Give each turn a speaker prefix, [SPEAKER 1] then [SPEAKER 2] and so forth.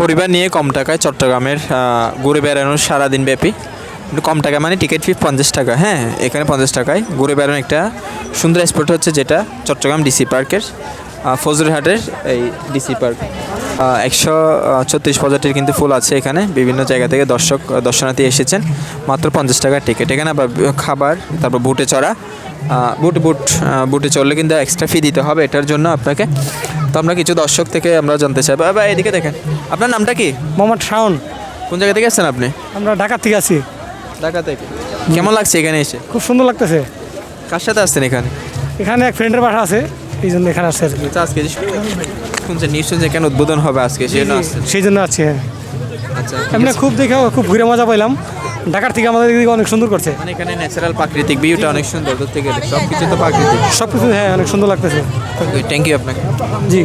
[SPEAKER 1] পরিবার নিয়ে কম টাকায় চট্টগ্রামের ঘুরে বেড়ানোর সারাদিন ব্যাপী। কম টাকা মানে টিকিট ফি পঞ্চাশ টাকা হ্যাঁ এখানে পঞ্চাশ টাকায়। ঘুরে বেড়ানোর একটা সুন্দর স্পট হচ্ছে যেটা চট্টগ্রাম ডিসি পার্কের আহ, ফজলুরহাটের এই ডিসি পার্ক একশো ছত্রিশ প্রজাতির কিন্তু ফুল আছে এখানে। বিভিন্ন জায়গা থেকে দর্শক দর্শনার্থী এসেছেন। মাত্র পঞ্চাশ টাকার টিকিট এখানে আবার খাবার তারপর বুটে চড়া বুট বুট বুটে চললে কিন্তু এক্সট্রা ফি দিতে হবে এটার জন্য আপনাকে। তো আমরা কিছু দর্শক থেকে আমরা জানতে চাই। বা এদিকে দেখেন আপনার নামটা কি?
[SPEAKER 2] মোহাম্মদ শাওন।
[SPEAKER 1] কোন জায়গা থেকে আসছেন আপনি?
[SPEAKER 2] আমরা ঢাকা থেকে আছি।
[SPEAKER 1] ঢাকা থেকে। কেমন লাগছে এখানে এসে?
[SPEAKER 2] খুব সুন্দর লাগতেছে।
[SPEAKER 1] কার সাথে আসছেন এখানে?
[SPEAKER 2] এখানে এক ফ্রেন্ডের বাসা আছে এই জন্য এখানে আসছে আর কি।
[SPEAKER 1] আজকে যে শুনছেন শুনছেন কেন উদ্বোধন হবে আজকে সেই জন্য আসছেন।
[SPEAKER 2] সেই জন্য আছি হ্যাঁ।
[SPEAKER 1] আচ্ছা
[SPEAKER 2] এমনি খুব দেখে খুব ঘুরে মজা পাইলাম। ঢাকার থেকে আমাদের এদিকে অনেক সুন্দর করছে।
[SPEAKER 1] মানে এখানে ন্যাচারাল প্রাকৃতিক ভিউটা অনেক সুন্দর ধরতে গেলে সব কিছু তো প্রাকৃতিক।
[SPEAKER 2] সব কিছু হ্যাঁ অনেক সুন্দর লাগতেছে।
[SPEAKER 1] থ্যাংক ইউ আপনাকে।
[SPEAKER 2] জি।